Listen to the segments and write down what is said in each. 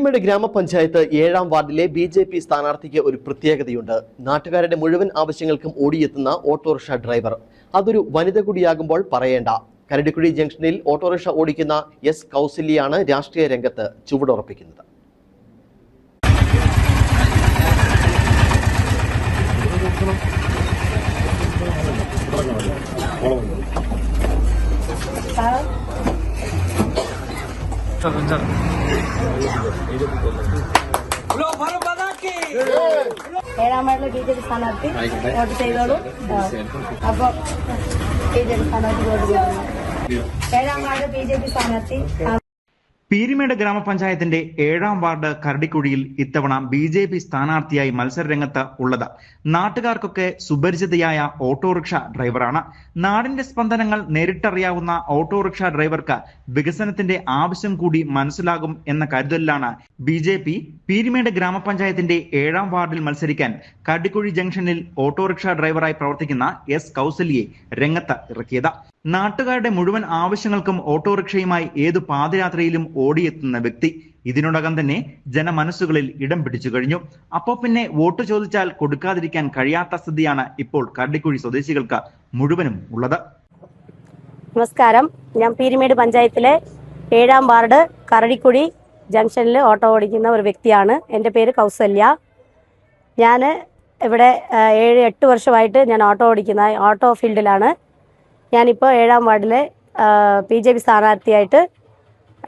പീരുമേട് ഗ്രാമപഞ്ചായത്ത് ഏഴാം വാർഡിലെ ബി ജെ പി സ്ഥാനാർത്ഥിക്ക് ഒരു പ്രത്യേകതയുണ്ട്. നാട്ടുകാരുടെ മുഴുവൻ ആവശ്യങ്ങൾക്കും ഓടിയെത്തുന്ന ഓട്ടോറിക്ഷ ഡ്രൈവർ. അതൊരു വനിത കൂടിയാകുമ്പോൾ പറയേണ്ട. കരടിക്കുഴി ജംഗ്ഷനിൽ ഓട്ടോറിക്ഷ ഓടിക്കുന്ന എസ് കൗസല്യാണ് രാഷ്ട്രീയ രംഗത്ത് ചുവടുറപ്പിക്കുന്നത്. ഏഴാം വാർഡിലെ ബി ജെ പി സ്ഥാനാർത്ഥി വോട്ട് ചെയ്തോളൂ ആ. അപ്പൊ ബി ജെ പി സ്ഥാനാർത്ഥി വോട്ട് പീരിമേട് ഗ്രാമപഞ്ചായത്തിന്റെ ഏഴാം വാർഡ് കരടിക്കുഴിയിൽ ഇത്തവണ ബി ജെ പി സ്ഥാനാർത്ഥിയായി മത്സരരംഗത്ത് ഉള്ളത്. നാട്ടുകാർക്കൊക്കെ സുപരിചിതയായ ഓട്ടോറിക്ഷ ഡ്രൈവറാണ്. നാടിന്റെ സ്പന്ദനങ്ങൾ നേരിട്ടറിയാവുന്ന ഓട്ടോറിക്ഷ ഡ്രൈവർക്ക് വികസനത്തിന്റെ ആവശ്യം കൂടി മനസ്സിലാകും എന്ന കരുതലിലാണ് ബി ജെ പി പീരിമേട് ഗ്രാമപഞ്ചായത്തിന്റെ ഏഴാം വാർഡിൽ മത്സരിക്കാൻ കരടിക്കുഴി ജംഗ്ഷനിൽ ഓട്ടോറിക്ഷ ഡ്രൈവറായി പ്രവർത്തിക്കുന്ന എസ് കൗസല്യെ രംഗത്ത് ഇറക്കിയത്. നാട്ടുകാരുടെ മുഴുവൻ ആവശ്യങ്ങൾക്കും ഓട്ടോറിക്ഷയുമായി ഏതു പാദയാത്രയിലും ഓടിയെത്തുന്ന വ്യക്തി ഇതിനോടകം തന്നെ ജനമനസ്സുകളിൽ ഇടം പിടിച്ചു കഴിഞ്ഞു. അപ്പോ പിന്നെ വോട്ട് ചോദിച്ചാൽ കൊടുക്കാതിരിക്കാൻ കഴിയാത്ത സ്ഥിതിയാണ് ഇപ്പോൾ കരടിക്കുഴി സ്വദേശികൾക്ക് മുഴുവനും ഉള്ളത്. നമസ്കാരം. ഞാൻ പീരിമേട് പഞ്ചായത്തിലെ ഏഴാം വാർഡ് കരടിക്കുഴി ജംഗ്ഷനിൽ ഓട്ടോ ഓടിക്കുന്ന ഒരു വ്യക്തിയാണ്. എന്റെ പേര് കൗസല്യ. ഞാൻ ഇവിടെ ഏഴ് എട്ട് വർഷമായിട്ട് ഞാൻ ഓട്ടോ ഓടിക്കുന്ന ഓട്ടോ ഫീൽഡിലാണ്. ഞാനിപ്പോൾ ഏഴാം വാർഡിലെ ബി ജെ പി സ്ഥാനാർത്ഥിയായിട്ട്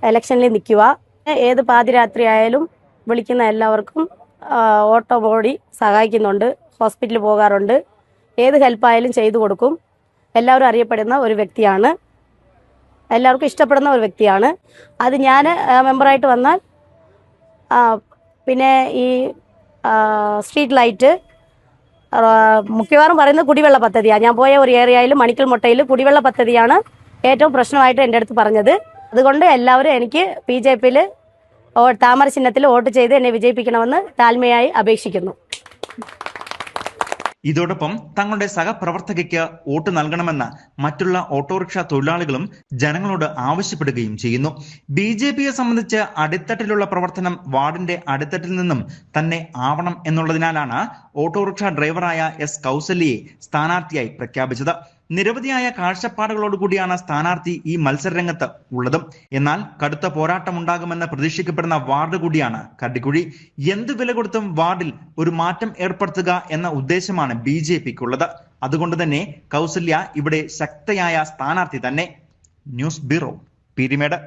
ഇലക്ഷനിൽ നിൽക്കുക ഏത് പാതിരാത്രി ആയാലും വിളിക്കുന്ന എല്ലാവർക്കും ഓട്ടോ ഓടി സഹായിക്കുന്നുണ്ട്. ഹോസ്പിറ്റലിൽ പോകാറുണ്ട്. ഏത് ഹെൽപ്പായാലും ചെയ്തു കൊടുക്കും. എല്ലാവരും അറിയപ്പെടുന്ന ഒരു വ്യക്തിയാണ്. എല്ലാവർക്കും ഇഷ്ടപ്പെടുന്ന ഒരു വ്യക്തിയാണ്. അത് ഞാൻ മെമ്പറായിട്ട് വന്നാൽ പിന്നെ ഈ സ്ട്രീറ്റ് ലൈറ്റ് മിക്കവാറും പറയുന്നത് കുടിവെള്ള പദ്ധതിയാണ് ഞാൻ പോയ ഒരു ഏരിയയിൽ മണിക്കൽ മുട്ടയിൽ കുടിവെള്ള പദ്ധതിയാണ് ഏറ്റവും പ്രശ്നമായിട്ട് എന്റെ അടുത്ത് പറഞ്ഞത്. അതുകൊണ്ട് എല്ലാവരും എനിക്ക് ബി ജെ പിയിൽ താമര ചിഹ്നത്തിൽ വോട്ട് ചെയ്ത് എന്നെ വിജയിപ്പിക്കണമെന്ന് താഴ്മയായി അപേക്ഷിക്കുന്നു. ഇതോടൊപ്പം തങ്ങളുടെ സഹപ്രവർത്തകയ്ക്ക് വോട്ട് നൽകണമെന്ന് മറ്റുള്ള ഓട്ടോറിക്ഷ തൊഴിലാളികളും ജനങ്ങളോട് ആവശ്യപ്പെടുകയും ചെയ്യുന്നു. ബി ജെ പിയെ സംബന്ധിച്ച് അടിത്തട്ടിലുള്ള പ്രവർത്തനം വാർഡിന്റെ അടിത്തട്ടിൽ നിന്നും തന്നെ ആവണം എന്നുള്ളതിനാലാണ് ഓട്ടോറിക്ഷ ഡ്രൈവറായ എസ് കൗസല്യയെ സ്ഥാനാർത്ഥിയായി പ്രഖ്യാപിച്ചത്. നിരവധിയായ കാഴ്ചപ്പാടുകളോടുകൂടിയാണ് സ്ഥാനാർത്ഥി ഈ മത്സരരംഗത്ത് ഉള്ളതും. എന്നാൽ കടുത്ത പോരാട്ടം പോരാട്ടമുണ്ടാകുമെന്ന് പ്രതീക്ഷിക്കപ്പെടുന്ന വാർഡ് കൂടിയാണ് കടിക്കുഴി എന്ത് വില കൊടുത്തും വാർഡിൽ ഒരു മാറ്റം ഏർപ്പെടുത്തുക എന്ന ഉദ്ദേശമാണ് ബി ജെ അതുകൊണ്ട് തന്നെ കൗസല്യ ഇവിടെ ശക്തയായ സ്ഥാനാർത്ഥി തന്നെ. News bureau Peermade.